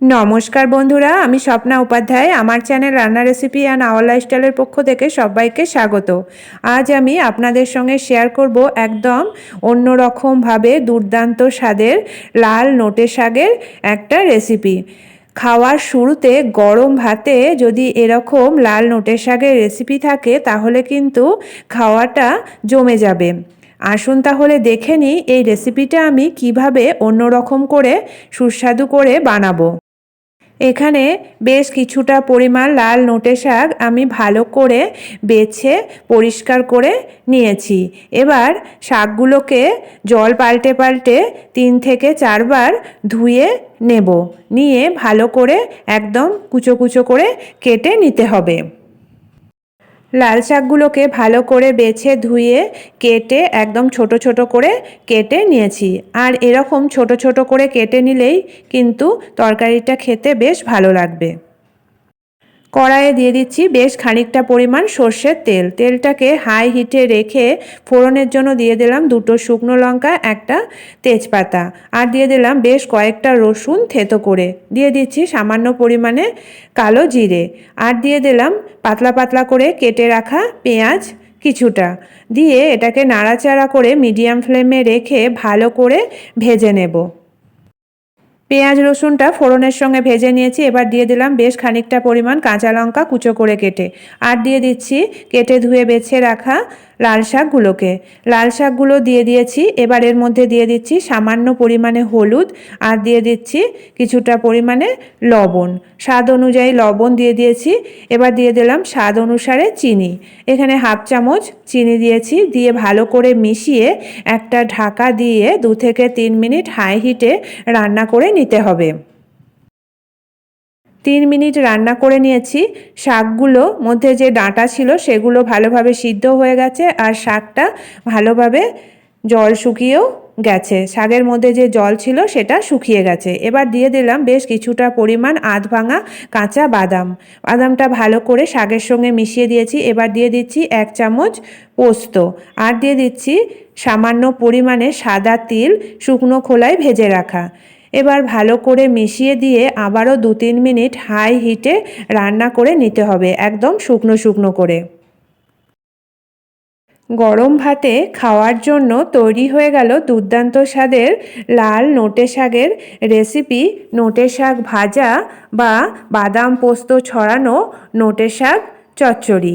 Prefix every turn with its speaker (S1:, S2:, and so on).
S1: নমস্কার বন্ধুরা, আমি স্বপ্না উপাধ্যায়। আমার চ্যানেল রান্না রেসিপি অ্যান্ড আওয়ার লাইফস্টাইলের পক্ষ থেকে সবাইকে স্বাগত। আজ আমি আপনাদের সঙ্গে শেয়ার করব একদম অন্যরকমভাবে দুর্দান্ত স্বাদের লাল নোটে শাকের একটা রেসিপি। খাওয়ার শুরুতে গরম ভাতে যদি এরকম লাল নোটে শাকের রেসিপি থাকে, তাহলে কিন্তু খাওয়াটা জমে যাবে। আসুন তাহলে দেখে নিই এই রেসিপিটা আমি কীভাবে অন্যরকম করে সুস্বাদু করে বানাবো। এখানে বেশ কিছুটা পরিমাণ লাল নোটে শাক আমি ভালো করে বেছে, পরিষ্কার করে নিয়েছি। এবার শাকগুলোকে জল পাল্টে পাল্টে তিন থেকে চারবার ধুয়ে নেব। নিয়ে ভালো করে একদম কুচো কুচো করে কেটে নিতে হবে। লাল শাকগুলোকে ভালো করে বেছে ধুয়ে, কেটে, একদম ছোট ছোট করে কেটে নিয়েছি। আর এরকম ছোট ছোট করে কেটে নিলেই কিন্তু তরকারিটা খেতে বেশ ভালো লাগবে। কড়াইয়ে দিয়ে দিচ্ছি বেশ খানিকটা পরিমাণ সর্ষের তেল। তেলটাকে হাই হিটে রেখে ফোড়নের জন্য দিয়ে দিলাম দুটো শুকনো লঙ্কা, একটা তেজপাতা। আর দিয়ে দিলাম বেশ কয়েকটা রসুন থেতো করে। দিয়ে দিচ্ছি সামান্য পরিমাণে কালো জিরে। আর দিয়ে দিলাম পাতলা পাতলা করে কেটে রাখা পেঁয়াজ কিছুটা। দিয়ে এটাকে নাড়াচাড়া করে মিডিয়াম ফ্লেমে রেখে ভালো করে ভেজে নেব। পেঁয়াজ রসুনটা ফোড়নের সঙ্গে ভেজে নিয়েছি, এবার দিয়ে দিলাম বেশ খানিকটা পরিমাণ কাঁচা লঙ্কা কুচো করে কেটে। আর দিয়ে দিচ্ছি কেটে ধুয়ে বেছে রাখা লাল শাকগুলোকে। লাল শাকগুলো দিয়ে দিয়েছি, এবার এর মধ্যে দিয়ে দিচ্ছি সামান্য পরিমাণে হলুদ আর দিয়ে দিচ্ছি কিছুটা পরিমাণে লবণ। স্বাদ অনুযায়ী লবণ দিয়ে দিয়েছি, এবার দিয়ে দিলাম স্বাদ অনুসারে চিনি। এখানে হাফ চামচ চিনি দিয়েছি, দিয়ে ভালো করে মিশিয়ে একটা ঢাকা দিয়ে দু থেকে তিন মিনিট হাই হিটে রান্না করে নিতে হবে। তিন মিনিট রান্না করে নিয়েছি। শাকগুলো মধ্যে যে ডাঁটা ছিল সেগুলো ভালোভাবে সিদ্ধ হয়ে গেছে আর শাকটা ভালোভাবে জল শুকিয়েও গেছে। শাকের মধ্যে যে জল ছিল সেটা শুকিয়ে গেছে। এবার দিয়ে দিলাম বেশ কিছুটা পরিমাণ আধ ভাঙা কাঁচা বাদাম। বাদামটা ভালো করে শাকের সঙ্গে মিশিয়ে দিয়েছি। এবার দিয়ে দিচ্ছি এক চামচ পোস্ত। আর দিয়ে দিচ্ছি সামান্য পরিমাণে সাদা তিল শুকনো খোলায় ভেজে রাখা। এবার ভালো করে মিশিয়ে দিয়ে আবারও দু তিন মিনিট হাই হিটে রান্না করে নিতে হবে, একদম শুকনো শুকনো করে। গরম ভাতে খাওয়ার জন্য তৈরি হয়ে গেল দুর্দান্ত স্বাদের লাল নোটে শাকের রেসিপি। নোটে শাক ভাজা বা বাদাম পোস্ত ছড়ানো নোটে শাক চচ্চড়ি।